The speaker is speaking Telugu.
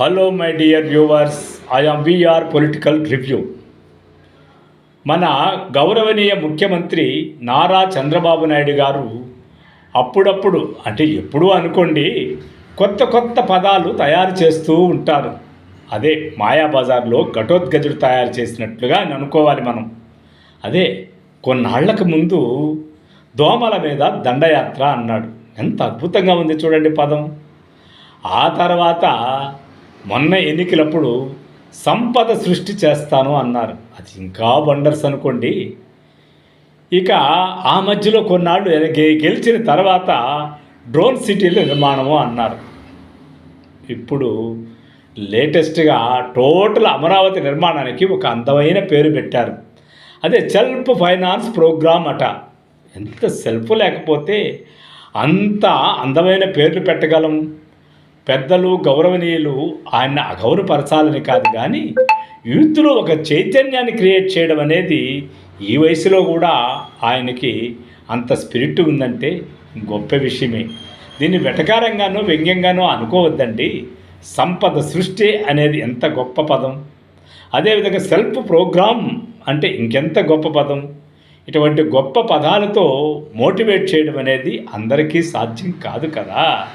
Hello my dear viewers I'm VR political review మన గౌరవనీయ ముఖ్యమంత్రి నారా చంద్రబాబు నాయుడు గారు అప్పుడప్పుడు అంటే ఎప్పుడూ అనుకోండి కొత్త కొత్త పదాలు తయారు చేస్తూ ఉంటారు. అదే మాయాబజార్లో ఘటోద్గజుడు తయారు చేసినట్లుగా అని అనుకోవాలి మనం. అదే కొన్నాళ్ళకు ముందు దోమల మీద దండయాత్ర అన్నాడు. ఎంత అద్భుతంగా ఉంది చూడండి పదం. ఆ తర్వాత మొన్న ఎన్నికలప్పుడు సంపద సృష్టి చేస్తాను అన్నారు. అది ఇంకా వండర్స్ అనుకోండి. ఇక ఆ మధ్యలో కొన్నాళ్ళు గెలిచిన తర్వాత డ్రోన్ సిటీల నిర్మాణము అన్నారు. ఇప్పుడు లేటెస్ట్గా టోటల్ అమరావతి నిర్మాణానికి ఒక అందమైన పేరు పెట్టారు. అదే సెల్ఫ్ ఫైనాన్స్ ప్రోగ్రామ్ అట. ఎంత సెల్ఫ్ లేకపోతే అంత అందమైన పేర్లు పెట్టగలం? పెద్దలు గౌరవనీయులు ఆయన అగౌరవపరచాలని కాదు కానీ యూత్లో ఒక చైతన్యాన్ని క్రియేట్ చేయడం అనేది ఈ వయసులో కూడా ఆయనకి అంత స్పిరిట్ ఉందంటే గొప్ప విషయమే. దీన్ని వెటకారంగానో వ్యంగ్యంగానో అనుకోవద్దండి. సంపద సృష్టి అనేది ఎంత గొప్ప పదం. అదేవిధంగా సెల్ఫ్ ప్రోగ్రామ్ అంటే ఇంకెంత గొప్ప పదం. ఇటువంటి గొప్ప పదాలతో మోటివేట్ చేయడం అనేది అందరికీ సాధ్యం కాదు కదా.